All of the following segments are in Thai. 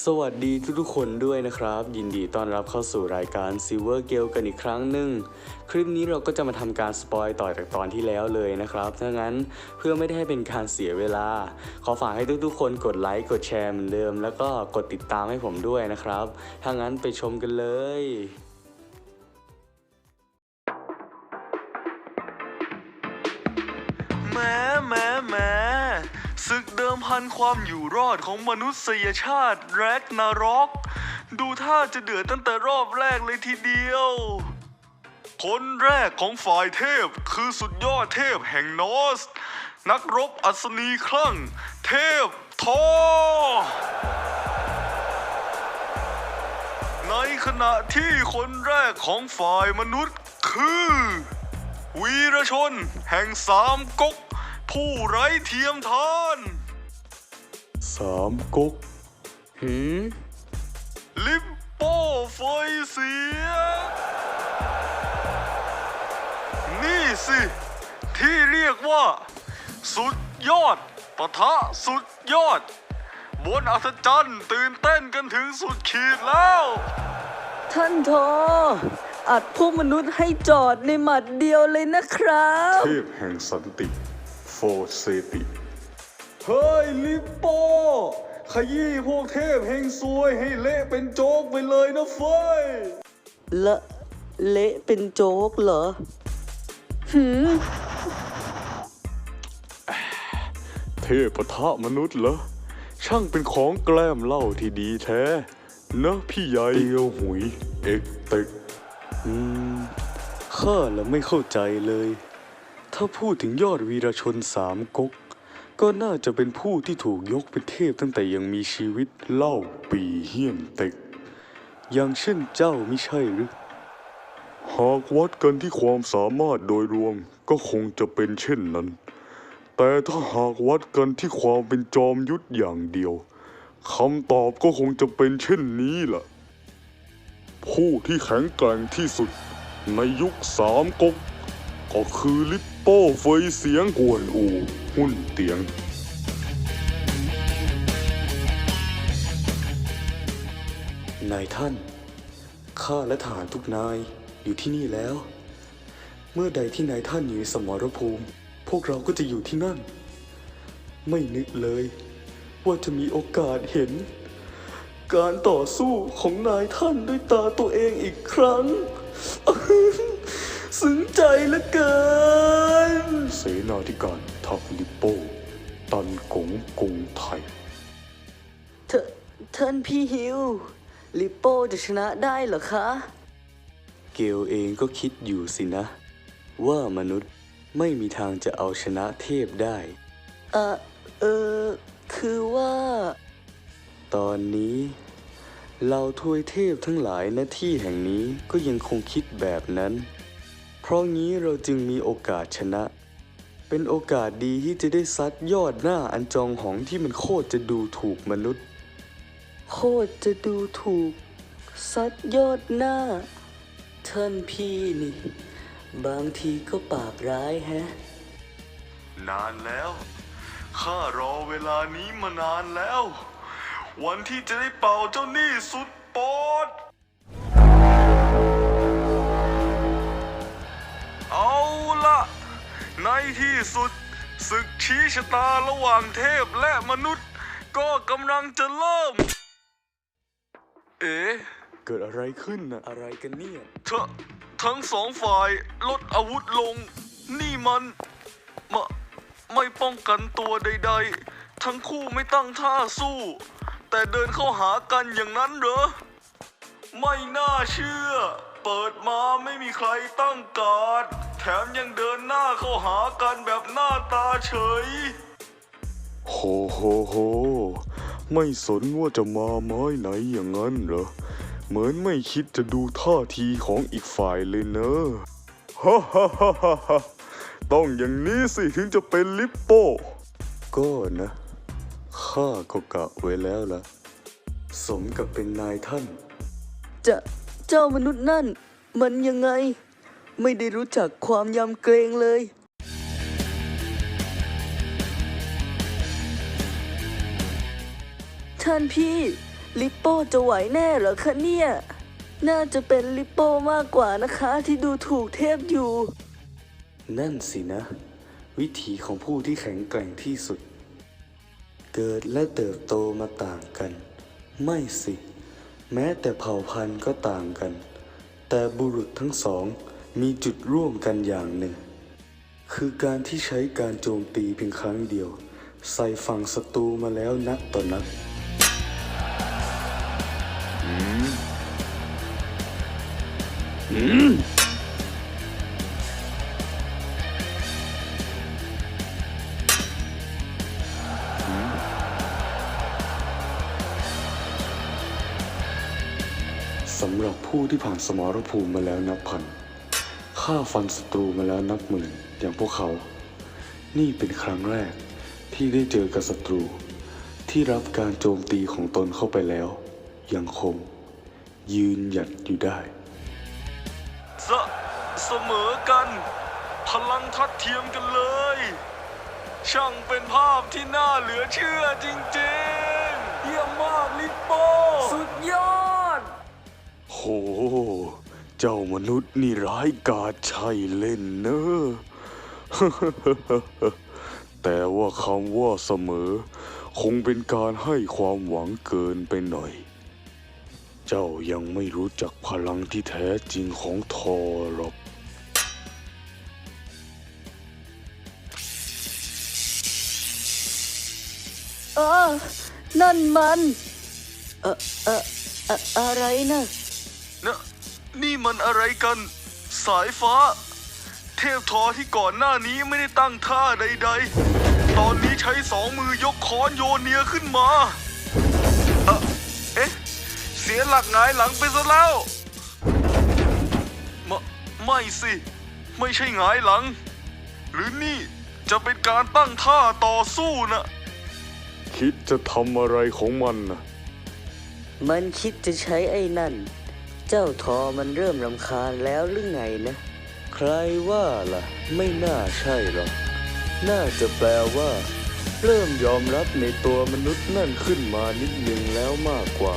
สวัสดีทุกๆคนด้วยนะครับ ยินดีต้อนรับเข้าสู่รายการ Silver g a l กันอีกครั้งหนึ่งคลิปนี้เราก็จะมาทำการสปอยต่อจากตอนที่แล้วเลยนะครับถ้างั้นเพื่อไม่ได้ให้เป็นการเสียเวลา ขอฝากให้ทุกๆคนกดไลค์กดแชร์เหมือนเดิม แล้วก็กดติดตามให้ผมด้วยนะครับถ้างั้นไปชมกันเลย มพันความอยู่รอดของมนุษยชาติแร็กนารอก ดูท่าจะเดือดตั้งแต่รอบแรกเลยทีเดียว คนแรกของฝ่ายเทพคือสุดยอดเทพแห่งนอส นักรบอัศนีคลั่ง เทพทอในขณะที่คนแรกของฝ่ายมนุษย์คือ วีรชนแห่งสามก๊กผู้ไร้เทียมทาน สามก๊กหืมลิปโป้ไฟเสีย นี่สิ ที่เรียกว่า สุดยอดปะทะสุดยอด บนอัศจรรย์ตื่นเต้นกันถึงสุดขีดแล้ว ท่านทออัดพวกมนุษย์ให้จอดในหมัดเดียวเลยนะครับ เทพแห่งสันติ โฟเซติ เฮ้ยลิปโป้ขยี้พวกเทพแห่งซวยให้เละเป็นโจ๊กไปเลยนะเฟ้ยละเละเป็นโจ๊กเหรอหืมเทพปะทะมนุษย์เหรอ ช่างเป็นของแกล้มเหล่าที่ดีแท้นะพี่ใหญ่เดียวหุย เอกเต็กอืม ข้าละไม่เข้าใจเลย ถ้าพูดถึงยอดวีรชนสามก๊ก ก็น่าจะเป็นผู้ที่ถูกยกเป็นเทพตั้งแต่ยังมีชีวิตเล่าปีเฮี้ยนเต็ก อย่างเช่นเจ้าไม่ใช่หรือ หากวัดกันที่ความสามารถโดยรวมก็คงจะเป็นเช่นนั้น แต่ถ้าหากวัดกันที่ความเป็นจอมยุทธอย่างเดียวคำตอบก็คงจะเป็นเช่นนี้ล่ะ ผู้ที่แข็งแกร่งที่สุดในยุคสามก๊กก็คือลิป โป้เฟยเสียงกวนอู หุ่นเตียง นายท่าน ข้าและทหารทุกนายอยู่ที่นี่แล้ว เมื่อใดที่นายท่านอยู่สมรภูมิ พวกเราก็จะอยู่ที่นั่น ไม่นึกเลย ว่าจะมีโอกาสเห็น การต่อสู้ของนายท่านด้วยตาตัวเองอีกครั้ง ซึ้งใจเหลือเกิน เสนาธิการทัพลิปโป้ตันกงกงไทยเธอท่านพี่ฮิว ลิปโป้จะชนะได้เหรอคะ เกลเองก็คิดอยู่สินะ ว่ามนุษย์ไม่มีทางจะเอาชนะเทพได้ เออเออ คือว่า ตอนนี้เหล่าทวยเทพทั้งหลายหน้าที่แห่งนี้ก็ยังคงคิดแบบนั้น เพราะงี้เราจึงมีโอกาสชนะ เป็นโอกาสดีที่จะได้ซัดยอดหน้าอันจองหองที่มันโคตรจะดูถูกมนุษย์ โคตรจะดูถูก ซัดยอดหน้า ท่านพี่นี่ บางทีก็ปากร้ายแฮะ นานแล้ว ข้ารอเวลานี้มานานแล้ว วันที่จะได้เป่าเจ้าหนี้สุดโปอด เอาละในที่สุดศึกชี้ชะตาระหว่างเทพและมนุษย์ ก็กำลังจะเริ่ม เอ๊ะเกิดอะไรขึ้นนะอะไรกันเนี่ยทงทั้งสองฝ่ายลดอาวุธลง นี่มันมะไม่ป้องกันตัวใด ๆ ทั้งคู่ไม่ตั้งท่าสู้ แต่เดินเข้าหากันอย่างนั้นเหรอ ไม่น่าเชื่อ เปิดมาไม่มีใครตั้งการดแถมยังเดินหน้าเข้าหากันแบบหน้าตาเฉย โหโหโห ไม่สนว่าจะมาไม้ไหนอย่างนั้นเหรอ เหมือนไม่คิดจะดูท่าทีของอีกฝ่ายเลยเนอะฮ่าฮ่าฮ่าฮ่าฮ่าต้องอย่างนี้สิถึงจะเป็นลิปโป้ก็นะ ข้าก็กะไว้แล้วล่ะ สมกับเป็นนายท่าน จะ เจ้ามนุษย์นั่น มันยังไง ไม่ได้รู้จักความยำเกรงเลย ท่านพี่ ลิปโป้จะไหวแน่เหรอคะเนี่ย น่าจะเป็นลิปโป้มากกว่านะคะที่ดูถูกเทพอยู่ นั่นสินะ วิถีของผู้ที่แข็งแกร่งที่สุด เกิดและเติบโตมาต่างกัน ไม่สิ แม้แต่เผ่าพันธุ์ก็ต่างกัน แต่บุรุษทั้งสองมีจุดร่วมกันอย่างหนึ่ง คือการที่ใช้การโจมตีเพียงครั้งเดียว ใส่ฝั่งศัตรูมาแล้วนักต่อนัก สำหรับผู้ที่ผ่านสมรภูมิมาแล้วนับพันฆ่าฟันศัตรูมาแล้วนับหมื่นอย่างพวกเขา นี่เป็นครั้งแรกที่ได้เจอกับศัตรู ที่รับการโจมตีของตนเข้าไปแล้ว ยังคง ยืนหยัดอยู่ได้เสเสมอกัน พลังทัดเทียมกันเลย ช่างเป็นภาพที่น่าเหลือเชื่อจริงๆ เยี่ยมมากลิปโป้สุดยอดโห เจ้ามนุษย์นี่ร้ายกาจใช่เล่นเนอะแต่ว่าคำว่าเสมอ คงเป็นการให้ความหวังเกินไปหน่อย เจ้ายังไม่รู้จักพลังที่แท้จริงของทอหรอกเออนั่นมัน เออเออเอ่ออะไรนะ นี่มันอะไรกัน สายฟ้า เทพทอที่ก่อนหน้านี้ไม่ได้ตั้งท่าใด ๆ ตอนนี้ใช้สองมือยกค้อนโยนเนียขึ้นมา เอ่อเอ๊ะ เสียหลักหงายหลังไปซะแล้วมะไม่สิ ไม่ใช่หงายหลัง หรือนี่จะเป็นการตั้งท่าต่อสู้นะ คิดจะทำอะไรของมันนะ มันคิดจะใช้ไอ้นั่น เจ้าทอมันเริ่มรำคาญแล้วหรือไงนะ ใครว่าล่ะ ไม่น่าใช่หรอก น่าจะแปลว่า เริ่มยอมรับในตัวมนุษย์นั่นขึ้นมานิดนึงแล้วมากกว่า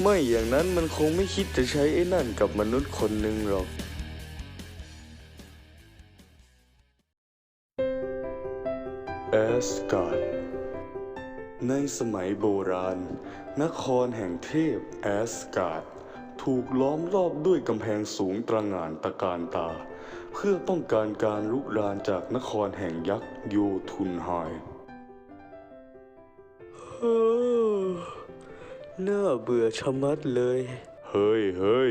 ไม่อย่างนั้นมันคงไม่คิดจะใช้ไอ้นั่นกับมนุษย์คนหนึ่งหรอกแอสการ์ดในสมัยโบราณ นครแห่งเทพแอสการ์ด ถูกล้อมรอบด้วยกำแพงสูงตระหง่านตะการตา เพื่อป้องกันการลุกรานจากนครแห่งยักษ์โยทุนไฮเฮ้อน่าเบื่อชะมัดเลย เฮ้ยเฮ้ย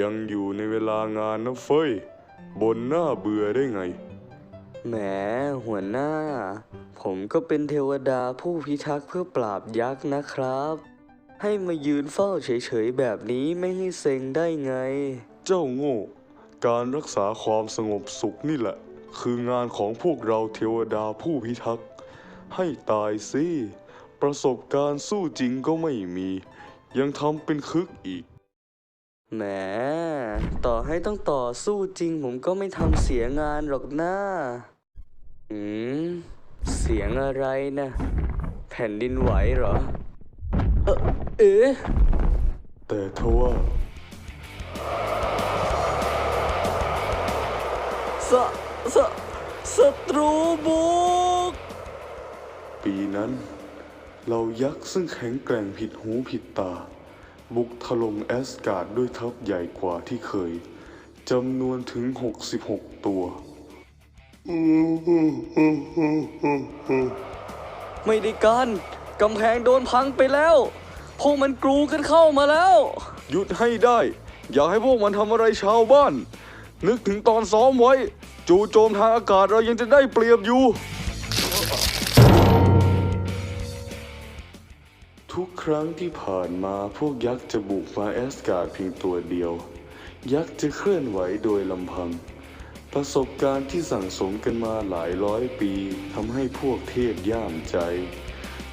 ยังอยู่ในเวลางานนะเฟ้ยบนหน้าเบื่อได้ไง แหมหัวหน้า ผมก็เป็นเทวดาผู้พิทักษ์เพื่อปราบยักษ์นะครับ ให้มายืนเฝ้าเฉยๆแบบนี้ไม่ให้เซ็งได้ไง เจ้าโง่ การรักษาความสงบสุขนี่แหละ คืองานของพวกเราเทวดาผู้พิทักษ์ ให้ตายสิ ประสบการณ์สู้จริงก็ไม่มี ยังทำเป็นคึกอีก แหม ต่อให้ต้องต่อสู้จริงผมก็ไม่ทำเสียงานหรอกนะอืม เสียงอะไรนะ แผ่นดินไหวเหรอเอ่อ เอ๊ะแต่ทว่าสะสะศัตรูบุก ปีนั้นเหล่ายักษ์ซึ่งแข็งแกร่งผิดหูผิดตา บุกถล่มแอสการ์ดด้วยทัพใหญ่กว่าที่เคยจำนวนถึง 66 ตัว ไม่ได้การกำแพงโดนพังไปแล้ว พวกมันกรูกันเข้ามาแล้ว หยุดให้ได้ อย่าให้พวกมันทำอะไรชาวบ้าน นึกถึงตอนซ้อมไว้ จู่โจมทางอากาศเรายังจะได้เปรียบอยู่ ทุกครั้งที่ผ่านมาพวกยักษ์จะบุกมาแอสการ์ดเพียงตัวเดียว ยักษ์จะเคลื่อนไหวโดยลำพัง ประสบการณ์ที่สั่งสมกันมาหลายร้อยปีทำให้พวกเทพย่ามใจ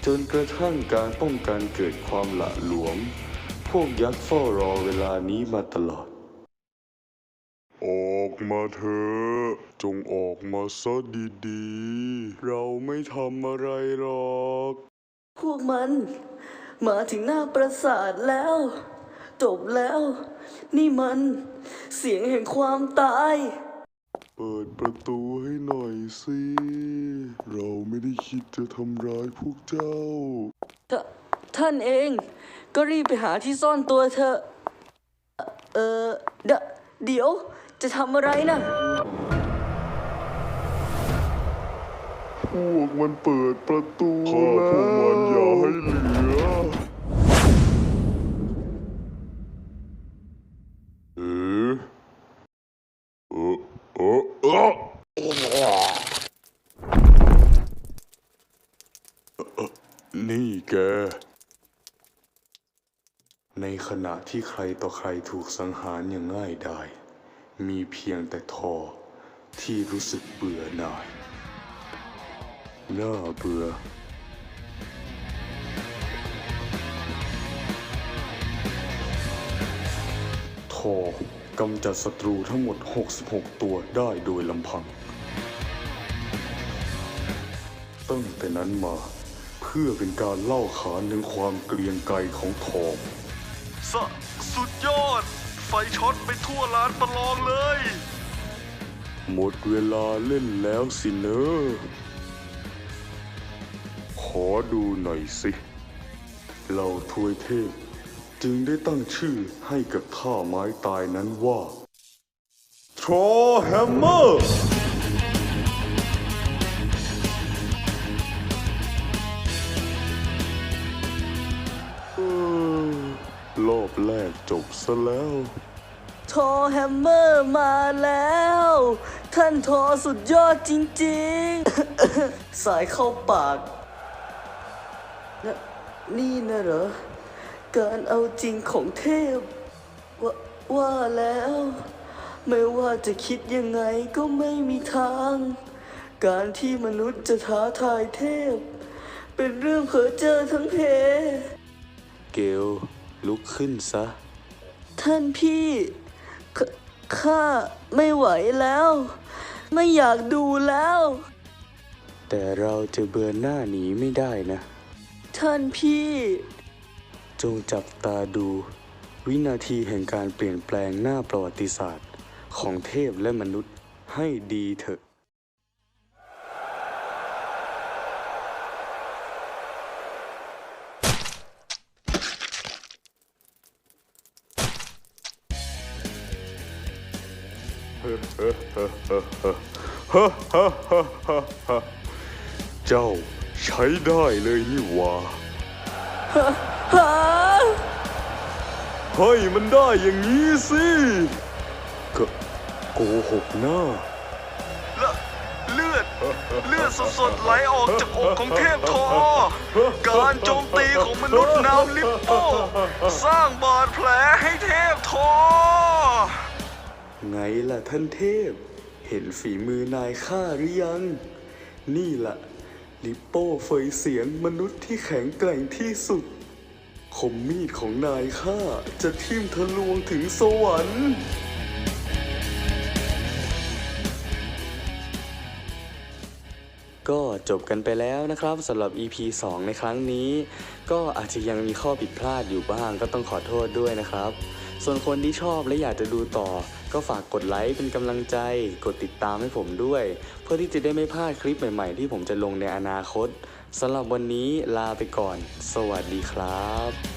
จนกระทั่งการป้องกันเกิดความหละหลวม พวกยักษ์เฝ้ารอเวลานี้มาตลอด ออกมาเถอะจงออกมาซะดีๆ เราไม่ทำอะไรหรอก พวกมัน มาถึงหน้าปราสาทแล้ว จบแล้ว นี่มัน เสียงแห่งความตาย เปิดประตูให้หน่อยสิ เราไม่ได้คิดจะทำร้ายพวกเจ้า ทท่านเอง ก็รีบไปหาที่ซ่อนตัวเถอะเออเดยวเดี๋ยวจะทำอะไรนะ พวกมันเปิดประตูข้าพวกมันอย่าให้เหลือเออเออเออเออนี่แก ในข ณะที่ใครต่อใครถูกสังหารอย่างง่ายดาย มีเพียงแต่ทอที่รู้สึกเบื่อหน่ายน่าเบื่อทอกำจัดศัตรูทั้งหมด 66 ตัวได้โดยลำพัง ตั้งแต่นั้นมาเพื่อเป็นการเล่าขานถึงความเกรียงไกรของทอ สุดยอด ไฟช็อตไปทั่วลานประลองเลย หมดเวลาเล่นแล้วสิเนอะขอดูหน่อยสิ เราทวยเทพ จึงได้ตั้งชื่อให้กับท่าไม้ตายนั้นว่าทรอแฮมเมอร์ ซะแล้วทอแฮมเมอร์มาแล้ว ท่านทอสุดยอดจริงๆ สายเข้าปากนนี่นะเหรอ การเอาจริงของเทพว่าว่าแล้ว ไม่ว่าจะคิดยังไงก็ไม่มีทาง การที่มนุษย์จะท้าทายเทพ เป็นเรื่องเพ้อเจอทั้งเพ เกลลุกขึ้นซะ ท่านพี่ขข้าไม่ไหวแล้ว ไม่อยากดูแล้ว แต่เราจะเบือนหน้าหนีไม่ได้นะ ท่านพี่ จงจับตาดู วินาทีแห่งการเปลี่ยนแปลงหน้าประวัติศาสตร์ ของเทพและมนุษย์ให้ดีเถอะ เจ้าใช้ได้เลยนี่หว่าหาให้มันได้อย่างนี้สิก็โกหกหน้าเลือด เลือดสดๆไหลออกจากอกของเทพทอ การโจมตีของมนุษย์นามลิปโป้ สร้างบาดแผลให้เทพทอ ไงล่ะท่านเทพ เห็นฝีมือนายข้าหรือยัง นี่ล่ะ ลิปโป้เฟยเสียงมนุษย์ที่แข็งแกร่งที่สุด คมมีดของนายข้าจะทิ่มทะลวงถึงสวรรค์ก็จบกันไปแล้วนะครับสำหรับ EP 2 ในครั้งนี้ ก็อาจจะยังมีข้อผิดพลาดอยู่บ้างก็ต้องขอโทษด้วยนะครับ ส่วนคนที่ชอบและอยากจะดูต่อ ก็ฝากกดไลค์เป็นกำลังใจ กดติดตามให้ผมด้วย เพื่อที่จะได้ไม่พลาดคลิปใหม่ๆ ที่ผมจะลงในอนาคตสำหรับวันนี้ลาไปก่อน สวัสดีครับ